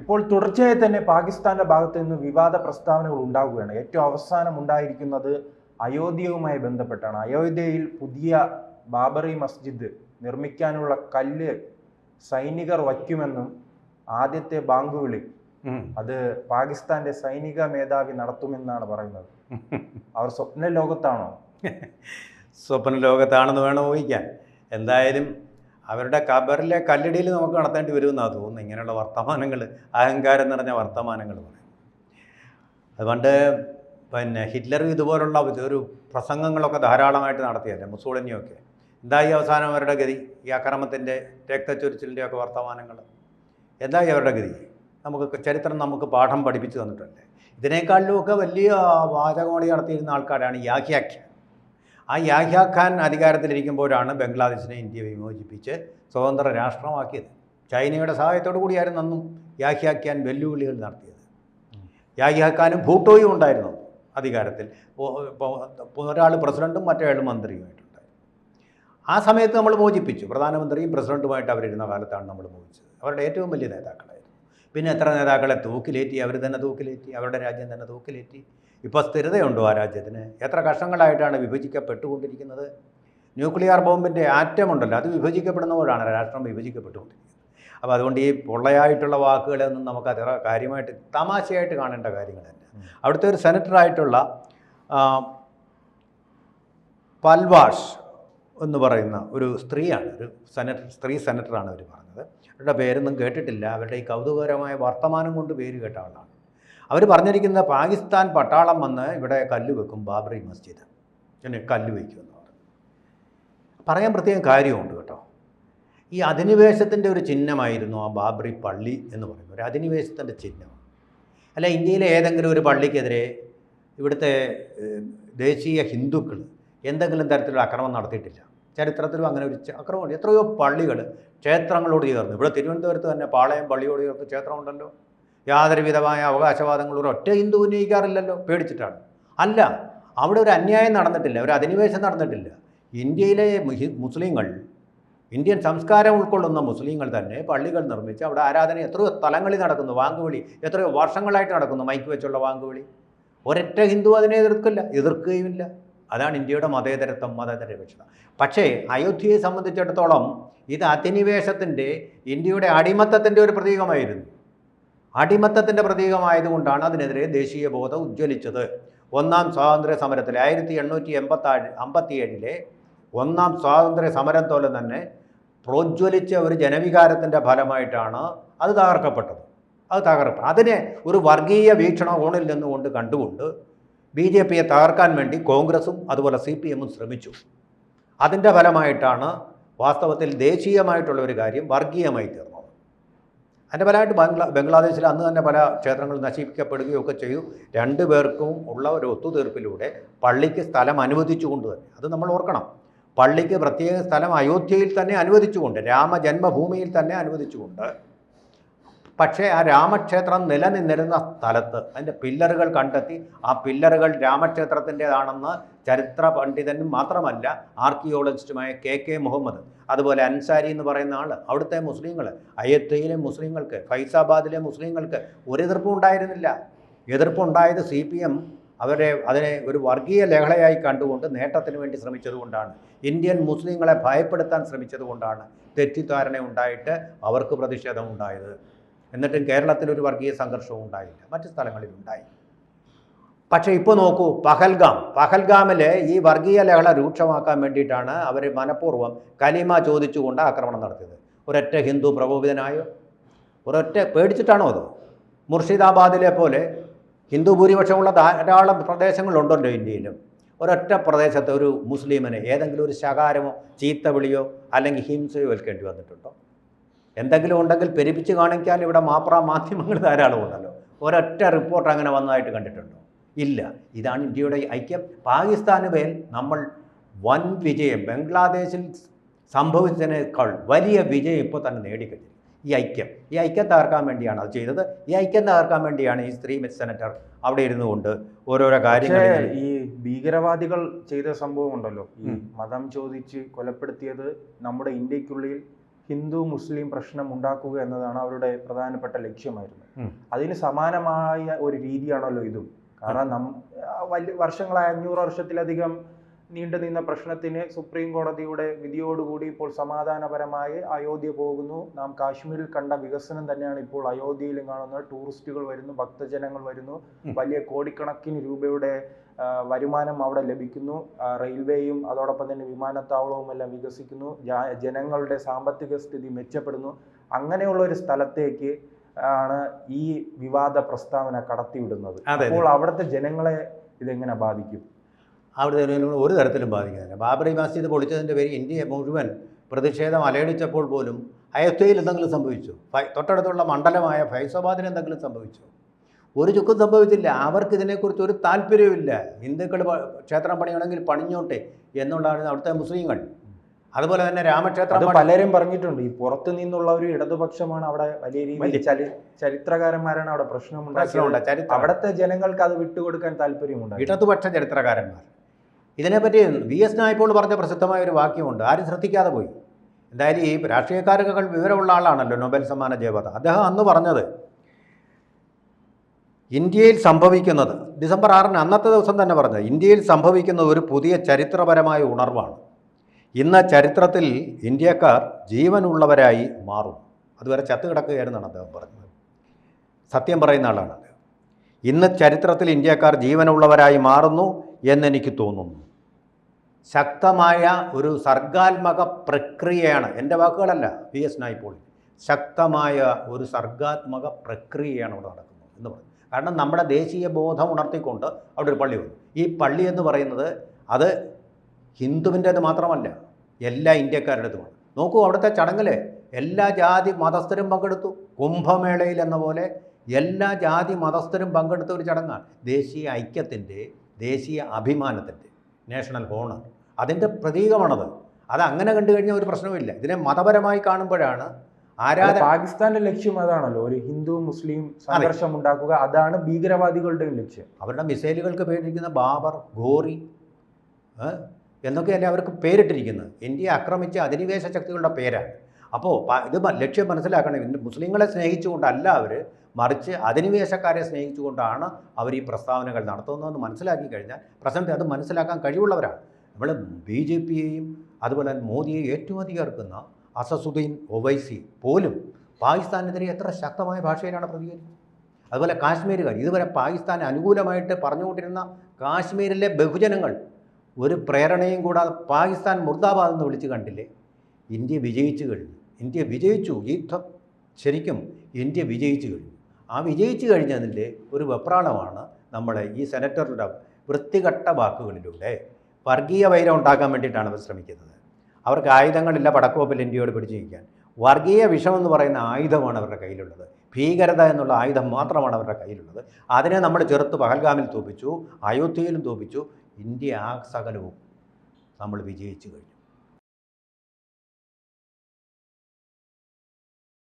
ഇപ്പോൾ തുടർച്ചയായി തന്നെ പാകിസ്ഥാന്റെ ഭാഗത്ത് നിന്ന് വിവാദ പ്രസ്താവനകൾ ഉണ്ടാവുകയാണ്. ഏറ്റവും അവസാനം ഉണ്ടായിരിക്കുന്നത് അയോധ്യയുമായി ബന്ധപ്പെട്ടാണ്. അയോധ്യയിൽ പുതിയ ബാബറി മസ്ജിദ് നിർമ്മിക്കാനുള്ള കല്ല് സൈനികർ വയ്ക്കുമെന്നും ആദ്യത്തെ ബാങ്ക് വിളി അത് പാകിസ്ഥാന്റെ സൈനിക മേധാവി നടത്തുമെന്നാണ് പറയുന്നത്. അവർ സ്വപ്ന ലോകത്താണോ സ്വപ്ന ലോകത്താണെന്ന് വേണം ഊഹിക്കാൻ. എന്തായാലും അവരുടെ കബറിലെ കല്ലിടിയിൽ നമുക്ക് നടത്തേണ്ടി വരുമെന്നാണ് തോന്നുന്നത്. ഇങ്ങനെയുള്ള വർത്തമാനങ്ങൾ അഹങ്കാരം നിറഞ്ഞ വർത്തമാനങ്ങൾ പറയും. അതുകൊണ്ട് പിന്നെ ഹിറ്റ്ലർ ഇതുപോലുള്ള ഒരു പ്രസംഗങ്ങളൊക്കെ ധാരാളമായിട്ട് നടത്തിയല്ലേ മുസോളിനിയൊക്കെ. എന്തായി അവസാനം അവരുടെ ഗതി? ഈ അക്രമത്തിന്റെ രക്തച്ചൊരിച്ചിലിന്റെ ഒക്കെ വർത്തമാനങ്ങൾ എന്തായി അവരുടെ ഗതി? നമുക്ക് ചരിത്രം നമുക്ക് പാഠം പഠിപ്പിച്ചു തന്നിട്ടുണ്ട് ഇതിനേക്കാളിലുമൊക്കെ വലിയ വാചകോടി നടത്തിയിരുന്ന ആൾക്കാരാണ് യാഹ്യ ഖാൻ ആ യാഹ്യ ഖാൻ അധികാരത്തിലിരിക്കുമ്പോഴാണ് ബംഗ്ലാദേശിനെ ഇന്ത്യ വിമോചിപ്പിച്ച് സ്വതന്ത്ര രാഷ്ട്രമാക്കിയത്. ചൈനയുടെ സഹായത്തോടു കൂടിയായിരുന്നു അന്നും യാഹ്യ ഖാൻ വെല്ലുവിളികൾ നടത്തിയത്. യാഹ്യ ഖാനും ഭൂട്ടോയും ഉണ്ടായിരുന്നു അധികാരത്തിൽ. ഒരാൾ പ്രസിഡന്റും മറ്റേയാൾ മന്ത്രിയുമായിട്ടുണ്ടായിരുന്നു. ആ സമയത്ത് നമ്മൾ മോചിപ്പിച്ചു. പ്രധാനമന്ത്രിയും പ്രസിഡന്റുമായിട്ട് അവരിരുന്ന കാലത്താണ് നമ്മൾ മോചിച്ചത്. അവരുടെ ഏറ്റവും വലിയ നേതാക്കളായിരുന്നു. പിന്നെ എത്ര നേതാക്കളെ തൂക്കിലേറ്റി? അവർ തന്നെ തൂക്കിലേറ്റി? അവരുടെ രാജ്യം തന്നെ തൂക്കിലേറ്റി? ഇപ്പോൾ സ്ഥിരതയുണ്ടോ ആ രാജ്യത്തിന്? എത്ര കഷ്ണങ്ങളായിട്ടാണ് വിഭജിക്കപ്പെട്ടുകൊണ്ടിരിക്കുന്നത്? ന്യൂക്ലിയർ ബോംബിന്റെ ആറ്റം ഉണ്ടല്ലോ അത് വിഭജിക്കപ്പെടുന്നപ്പോഴാണ് രാഷ്ട്രം വിഭജിക്കപ്പെട്ടുകൊണ്ടിരിക്കുന്നത്. അപ്പോൾ അതുകൊണ്ട് ഈ പൊള്ളയായിട്ടുള്ള വാക്കുകളൊന്നും നമുക്ക് അത്ര കാര്യമായിട്ട് തമാശയായിട്ട് കാണേണ്ട കാര്യങ്ങൾ തന്നെ. അവിടുത്തെ ഒരു സെനറ്ററായിട്ടുള്ള പൽവാഷ് എന്ന് പറയുന്ന ഒരു സ്ത്രീയാണ് ഒരു സെനറ്റർ സ്ത്രീ സെനറ്ററാണ് അവർ പറഞ്ഞത്. അവരുടെ പേരൊന്നും കേട്ടിട്ടില്ല അവരുടെ ഈ കൗതുകകരമായ വർത്തമാനം കൊണ്ട് പേര് കേട്ട ആളാണ്. അവർ പറഞ്ഞിരിക്കുന്ന പാകിസ്ഥാൻ പട്ടാളം വന്ന് ഇവിടെ കല്ല് വെക്കും ബാബറി മസ്ജിദ്. പിന്നെ കല്ല് വയ്ക്കുമെന്ന് പറഞ്ഞു. പറയാൻ പ്രത്യേകം കാര്യമുണ്ട് കേട്ടോ. ഈ അധിനിവേശത്തിന്റെ ഒരു ചിഹ്നമായിരുന്നു ആ ബാബറി പള്ളി എന്ന് പറയുന്നത്. ഒരു അധിനിവേശത്തിന്റെ ചിഹ്നം. അല്ല ഇന്ത്യയിലെ ഏതെങ്കിലും ഒരു പള്ളിക്കെതിരെ ഇവിടുത്തെ ദേശീയ ഹിന്ദുക്കൾ എന്തെങ്കിലും തരത്തിലുള്ള അക്രമം നടത്തിയിട്ടില്ല. ചരിത്രത്തിലും അങ്ങനെ ഒരു അക്രമമുണ്ട് എത്രയോ പള്ളികൾ ക്ഷേത്രങ്ങളോട് ചേർന്ന്. ഇവിടെ തിരുവനന്തപുരത്ത് തന്നെ പാളയം പള്ളിയോട് ചേർത്ത് ക്ഷേത്രമുണ്ടല്ലോ. യാതൊരു അവകാശവാദങ്ങൾ ഒരു ഒറ്റ ഹിന്ദു ഉന്നയിക്കാറില്ലല്ലോ. പേടിച്ചിട്ടാണ്. അല്ല അവിടെ ഒരു അന്യായം നടന്നിട്ടില്ല ഒരു അധിനിവേശം നടന്നിട്ടില്ല. ഇന്ത്യയിലെ മുസ്ലിങ്ങൾ ഇന്ത്യൻ സംസ്കാരം ഉൾക്കൊള്ളുന്ന മുസ്ലിങ്ങൾ തന്നെ പള്ളികൾ നിർമ്മിച്ച് അവിടെ ആരാധന എത്രയോ സ്ഥലങ്ങളിൽ നടക്കുന്നു വാങ്കുവിളി എത്രയോ വർഷങ്ങളായിട്ട് നടക്കുന്നു മൈക്ക് വെച്ചുള്ള വാങ്കുവിളി. ഒരൊറ്റ ഹിന്ദു അതിനെ എതിർക്കില്ല എതിർക്കുകയുമില്ല. അതാണ് ഇന്ത്യയുടെ മതേതരത്വം മതനിരപേക്ഷത. പക്ഷേ അയോധ്യയെ സംബന്ധിച്ചിടത്തോളം ഇത് അധിനിവേശത്തിന്റെ ഇന്ത്യയുടെ അടിമത്തത്തിന്റെ ഒരു പ്രതീകമായിരുന്നു. അടിമത്തത്തിന്റെ പ്രതീകമായതുകൊണ്ടാണ് അതിനെതിരെ ദേശീയ ബോധം ഉജ്ജ്വലിച്ചത്. ഒന്നാം സ്വാതന്ത്ര്യ സമരത്തിൽ ആയിരത്തി എണ്ണൂറ്റി എൺപത്താഴ് അമ്പത്തിയേഴിലെ ഒന്നാം സ്വാതന്ത്ര്യ സമരം പോലെ തന്നെ പ്രോജ്വലിച്ച ഒരു ജനവികാരത്തിന്റെ ഫലമായിട്ടാണ് അത് തകർക്കപ്പെട്ടത്. അത് തകർപ്പ്. അതിനെ ഒരു വർഗീയ വീക്ഷണകോണിൽ നിന്നുകൊണ്ട് കണ്ടുകൊണ്ട് ബി ജെ പിയെ തകർക്കാൻ വേണ്ടി കോൺഗ്രസും അതുപോലെ സി പി എമ്മും ശ്രമിച്ചു. അതിന്റെ ഫലമായിട്ടാണ് വാസ്തവത്തിൽ ദേശീയമായിട്ടുള്ള ഒരു കാര്യം വർഗീയമായി തീർന്നത്. അതിന്റെ ഫലമായിട്ട് ബംഗ്ലാ ബംഗ്ലാദേശിൽ അന്ന് തന്നെ പല ക്ഷേത്രങ്ങൾ നശിപ്പിക്കപ്പെടുകയും ഒക്കെ ചെയ്തു. രണ്ടു പേർക്കും ഉള്ള ഒരു ഒത്തുതീർപ്പിലൂടെ പള്ളിക്ക് സ്ഥലം അനുവദിച്ചുകൊണ്ട് തന്നെ അത് നമ്മൾ ഓർക്കണം. പള്ളിക്ക് പ്രത്യേക സ്ഥലം അയോധ്യയിൽ തന്നെ അനുവദിച്ചുകൊണ്ട് രാമജന്മഭൂമിയിൽ തന്നെ അനുവദിച്ചുകൊണ്ട് പക്ഷേ ആ രാമക്ഷേത്രം നിലനിന്നിരുന്ന സ്ഥലത്ത് അതിന്റെ പില്ലറുകൾ കണ്ടെത്തി ആ പില്ലറുകൾ രാമക്ഷേത്രത്തിന്റെതാണെന്ന് ചരിത്ര പണ്ഡിതനും മാത്രമല്ല ആർക്കിയോളജിസ്റ്റുമായ കെ കെ മുഹമ്മദ് അതുപോലെ അൻസാരി എന്ന് പറയുന്ന ആൾ അവിടുത്തെ മുസ്ലിങ്ങൾ അയോധ്യയിലെ മുസ്ലിങ്ങൾക്ക് ഫൈസാബാദിലെ മുസ്ലിങ്ങൾക്ക് ഒരു എതിർപ്പും ഉണ്ടായിരുന്നില്ല. എതിർപ്പുണ്ടായത് സി പി എം അവരെ അതിനെ ഒരു വർഗീയ ലഹളയായി കണ്ടുകൊണ്ട് നേട്ടത്തിന് വേണ്ടി ശ്രമിച്ചതുകൊണ്ടാണ്. ഇന്ത്യൻ മുസ്ലിങ്ങളെ ഭയപ്പെടുത്താൻ ശ്രമിച്ചതുകൊണ്ടാണ് തെറ്റിദ്ധാരണ ഉണ്ടായിട്ട് അവർക്ക് പ്രതിഷേധം ഉണ്ടായത് എന്നിട്ടും കേരളത്തിൽ ഒരു വർഗീയ സംഘർഷവും ഉണ്ടായില്ല. മറ്റു സ്ഥലങ്ങളിൽ ഉണ്ടായി പക്ഷേ ഇപ്പോൾ നോക്കൂ പഹൽഗാം. പഹൽഗാമിലെ ഈ വർഗീയ ലഹള രൂക്ഷമാക്കാൻ വേണ്ടിയിട്ടാണ് അവർ മനഃപൂർവം കലിമ ചോദിച്ചുകൊണ്ട് ആക്രമണം നടത്തിയത്. ഒരൊറ്റ ഹിന്ദു പ്രകോപിതനായോ? ഒരൊറ്റ പേടിച്ചിട്ടാണോ അത്? മുർഷിദാബാദിലെ പോലെ ഹിന്ദു ഭൂരിപക്ഷമുള്ള ധാരാളം പ്രദേശങ്ങളുണ്ടല്ലോ ഇന്ത്യയിലും. ഒരൊറ്റ പ്രദേശത്തെ ഒരു മുസ്ലിമിനെ ഏതെങ്കിലും ഒരു ശകാരമോ ചീത്ത വിളിയോ അല്ലെങ്കിൽ ഹിംസയോ ഏൽക്കേണ്ടി വന്നിട്ടുണ്ടോ? എന്തെങ്കിലും ഉണ്ടെങ്കിൽ പെരുപ്പിച്ച് കാണിക്കാൻ ഇവിടെ മാപ്ര മാധ്യമങ്ങൾ ധാരാളം ഉണ്ടല്ലോ. ഒരൊറ്റ റിപ്പോർട്ട് അങ്ങനെ വന്നതായിട്ട് കണ്ടിട്ടുണ്ടോ? ഇല്ല. ഇതാണ് ഇന്ത്യയുടെ ഐക്യം. പാകിസ്ഥാന് മേൽ നമ്മൾ വൻ വിജയം ബംഗ്ലാദേശിൽ സംഭവിച്ചതിനേക്കാൾ വലിയ വിജയം ഇപ്പോൾ തന്നെ നേടിക്കഴിഞ്ഞു. ഈ ഐക്യം. ഈ ഐക്യം തകർക്കാൻ വേണ്ടിയാണ് അത് ചെയ്തത്. ഈ ഐക്യം തകർക്കാൻ വേണ്ടിയാണ് ഈ സ്ത്രീ സെനറ്റർ അവിടെ ഇരുന്നു കൊണ്ട് ഓരോരോ കാര്യങ്ങൾ ഈ ഭീകരവാദികൾ ചെയ്ത സംഭവം ഉണ്ടല്ലോ. മതം ചോദിച്ച് കൊലപ്പെടുത്തിയത് നമ്മുടെ ഇന്ത്യക്കുള്ളിൽ ഹിന്ദു മുസ്ലിം പ്രശ്നം ഉണ്ടാക്കുക എന്നതാണ് അവരുടെ പ്രധാനപ്പെട്ട ലക്ഷ്യമായിരുന്നു. അതിന് സമാനമായ ഒരു രീതിയാണല്ലോ ഇതും. കാരണം നം വർഷങ്ങളായ അഞ്ഞൂറ് വർഷത്തിലധികം നീണ്ടു നിന്ന പ്രശ്നത്തിന് സുപ്രീം കോടതിയുടെ വിധിയോടുകൂടി ഇപ്പോൾ സമാധാനപരമായി അയോധ്യ പോകുന്നു. നാം കാശ്മീരിൽ കണ്ട വികസനം തന്നെയാണ് ഇപ്പോൾ അയോധ്യയിലും കാണുന്നത്. ടൂറിസ്റ്റുകൾ വരുന്നു ഭക്തജനങ്ങൾ വരുന്നു. വലിയ കോടിക്കണക്കിന് രൂപയുടെ വരുമാനം അവിടെ ലഭിക്കുന്നു. റെയിൽവേയും അതോടൊപ്പം തന്നെ വിമാനത്താവളവും എല്ലാം വികസിക്കുന്നു. ജാ- ജനങ്ങളുടെ സാമ്പത്തിക സ്ഥിതി മെച്ചപ്പെടുന്നു. അങ്ങനെയുള്ള ഒരു സ്ഥലത്തേക്ക് ആണ് ഈ വിവാദ പ്രസ്താവന കടത്തിവിടുന്നത്. അപ്പോൾ അവിടുത്തെ ജനങ്ങളെ ഇതെങ്ങനെ ബാധിക്കും? അവിടുത്തെ ഒരു തരത്തിലും ബാധിക്കുന്നില്ല. ബാബറി മസ്ജിദ് പൊളിച്ചതിന്റെ പേര് ഇന്ത്യയെ മുഴുവൻ പ്രതിഷേധം അലയടിച്ചപ്പോൾ പോലും അയോധ്യയിൽ എന്തെങ്കിലും സംഭവിച്ചു? ഫൈ- തൊട്ടടുത്തുള്ള മണ്ഡലമായ ഫൈസാബാദിന് എന്തെങ്കിലും സംഭവിച്ചു? ഒരു ചുക്കും സംഭവിച്ചില്ല. അവർക്ക് ഇതിനെക്കുറിച്ച് ഒരു താല്പര്യവുമില്ല. ഹിന്ദുക്കൾ ക്ഷേത്രം പണിയണമെങ്കിൽ പണിഞ്ഞോട്ടെ എന്നുള്ളതാണ് അവിടുത്തെ മുസ്ലിങ്ങൾ. അതുപോലെ തന്നെ രാമക്ഷേത്രം പലരും പറഞ്ഞിട്ടുണ്ട്. ഈ പുറത്ത് നിന്നുള്ള ഒരു ഇടതുപക്ഷമാണ് അവിടെ വലിയ രീതിയിൽ ചരിത്രകാരന്മാരാണ് അവിടെ പ്രശ്നമുണ്ടാക്കിയത്. അവിടുത്തെ ജനങ്ങൾക്ക് അത് വിട്ടുകൊടുക്കാൻ താല്പര്യമുണ്ട് ഇടതുപക്ഷ ചരിത്രകാരന്മാർ. ഇതിനെപ്പറ്റി വി എസ് നായ്പോൾ പറഞ്ഞ പ്രസിദ്ധമായ ഒരു വാക്യമുണ്ട്. ആരും ശ്രദ്ധിക്കാതെ പോയി. എന്തായാലും ഈ രാഷ്ട്രീയക്കാരൊക്കെ വിവരമുള്ള ആളാണല്ലോ നൊബേൽ സമ്മാന ജേതാവ് അദ്ദേഹം അന്ന് പറഞ്ഞത് ഇന്ത്യയിൽ സംഭവിക്കുന്നത് ഡിസംബർ ആറിന് അന്നത്തെ ദിവസം തന്നെ പറഞ്ഞത് ഇന്ത്യയിൽ സംഭവിക്കുന്നത് ഒരു പുതിയ ചരിത്രപരമായ ഉണർവാണ്. ഇന്ന് ചരിത്രത്തിൽ ഇന്ത്യക്കാർ ജീവനുള്ളവരായി മാറും. അതുവരെ ചത്തുകിടക്കുകയായിരുന്നാണ് അദ്ദേഹം പറഞ്ഞത്. സത്യം പറയുന്ന ആളാണ് ഇന്ന് ചരിത്രത്തിൽ ഇന്ത്യക്കാർ ജീവനുള്ളവരായി മാറുന്നു. എന്നെനിക്ക് തോന്നുന്നു. ശക്തമായ ഒരു സർഗാത്മക പ്രക്രിയയാണ് എന്റെ വാക്കുകളല്ല വി എസ് നായ്പോൾ ശക്തമായ ഒരു സർഗാത്മക പ്രക്രിയയാണ് അവിടെ നടക്കുന്നത് എന്ന് പറഞ്ഞു. കാരണം നമ്മുടെ ദേശീയ ബോധം ഉണർത്തിക്കൊണ്ട് അവിടെ ഒരു പള്ളി വന്നു. ഈ പള്ളി എന്ന് പറയുന്നത് അത് ഹിന്ദുവിന്റേത് മാത്രമല്ല എല്ലാ ഇന്ത്യക്കാരുടേതുമാണ് നോക്കൂ അവിടുത്തെ ചടങ്ങിൽ എല്ലാ ജാതി മതസ്ഥരും പങ്കെടുത്തു. കുംഭമേളയിൽ എന്ന പോലെ എല്ലാ ജാതി മതസ്ഥരും പങ്കെടുത്ത ഒരു ചടങ്ങാണ്. ദേശീയ ഐക്യത്തിന്റെ ദേശീയ അഭിമാനത്തിന്റെ നാഷണൽ ഹോണർ അതിന്റെ പ്രതീകമാണത്. അത് അങ്ങനെ കണ്ടു കഴിഞ്ഞാൽ ഒരു പ്രശ്നവുമില്ല. ഇതിനെ മതപരമായി കാണുമ്പോഴാണ് ആരാധന പാകിസ്ഥാന്റെ ലക്ഷ്യം അതാണല്ലോ. ഒരു ഹിന്ദു മുസ്ലിം സംഘർഷം ഉണ്ടാക്കുക അതാണ് ഭീകരവാദികളുടെ ലക്ഷ്യം. അവരുടെ മിസൈലുകൾക്ക് പേരിട്ടിരിക്കുന്ന ബാബർ ഗോറി എന്നൊക്കെയല്ലേ അവർക്ക് പേരിട്ടിരിക്കുന്നത്. ഇന്ത്യ ആക്രമിച്ച അധിനിവേശ ശക്തികളുടെ പേരാണ്. അപ്പോൾ ഇത് ലക്ഷ്യം മനസ്സിലാക്കണം. മുസ്ലിങ്ങളെ സ്നേഹിച്ചുകൊണ്ടല്ല അവർ മറിച്ച് അധിനിവേശക്കാരെ സ്നേഹിച്ചുകൊണ്ടാണ് അവർ ഈ പ്രസ്താവനകൾ നടത്തുന്നതെന്ന് മനസ്സിലാക്കി കഴിഞ്ഞാൽ പ്രസിഡന്റ് അത് മനസ്സിലാക്കാൻ കഴിവുള്ളവരാണ്. നമ്മൾ ബി ജെ പിയെയും അതുപോലെ തന്നെ മോദിയെ ഏറ്റവും അധികം ഇറക്കുന്ന അസസുദ്ദീൻ ഒവൈസി പോലും പാകിസ്ഥാനെതിരെ എത്ര ശക്തമായ ഭാഷയിലാണ് പ്രതികരിച്ചത്. അതുപോലെ കാശ്മീരുകാർ ഇതുവരെ പാകിസ്ഥാൻ അനുകൂലമായിട്ട് പറഞ്ഞുകൊണ്ടിരുന്ന കാശ്മീരിലെ ബഹുജനങ്ങൾ ഒരു പ്രേരണയും കൂടാതെ പാകിസ്ഥാൻ മുർദാബാദ് എന്ന് വിളിച്ച് കണ്ടില്ലേ? ഇന്ത്യ വിജയിച്ചു കഴിഞ്ഞു. ഇന്ത്യ വിജയിച്ചു. യുദ്ധം ശരിക്കും ഇന്ത്യ വിജയിച്ചു കഴിഞ്ഞു. ആ വിജയിച്ചു കഴിഞ്ഞതിന്റെ ഒരു വെപ്രാളമാണ് നമ്മളെ ഈ സെനറ്ററുടെ വൃത്തികെട്ട വാക്കുകളിലൂടെ വർഗീയ വൈരം ഉണ്ടാക്കാൻ വേണ്ടിയിട്ടാണ് അവർ ശ്രമിക്കുന്നത്. അവർക്ക് ആയുധങ്ങളില്ല പടക്കോപ്പിൽ ഇന്ത്യയോട് പിടിച്ചു നിൽക്കാൻ. വർഗീയ വിഷം എന്ന് പറയുന്ന ആയുധമാണ് അവരുടെ കയ്യിലുള്ളത്. ഭീകരത എന്നുള്ള ആയുധം മാത്രമാണ് അവരുടെ കയ്യിലുള്ളത്. അതിനെ നമ്മൾ ചെറുത്ത് പഹൽഗാമിൽ തോപ്പിച്ചു അയോധ്യയിലും തോപ്പിച്ചു. ഇന്ത്യ ആ സകലവും നമ്മൾ വിജയിച്ചു കഴിഞ്ഞു.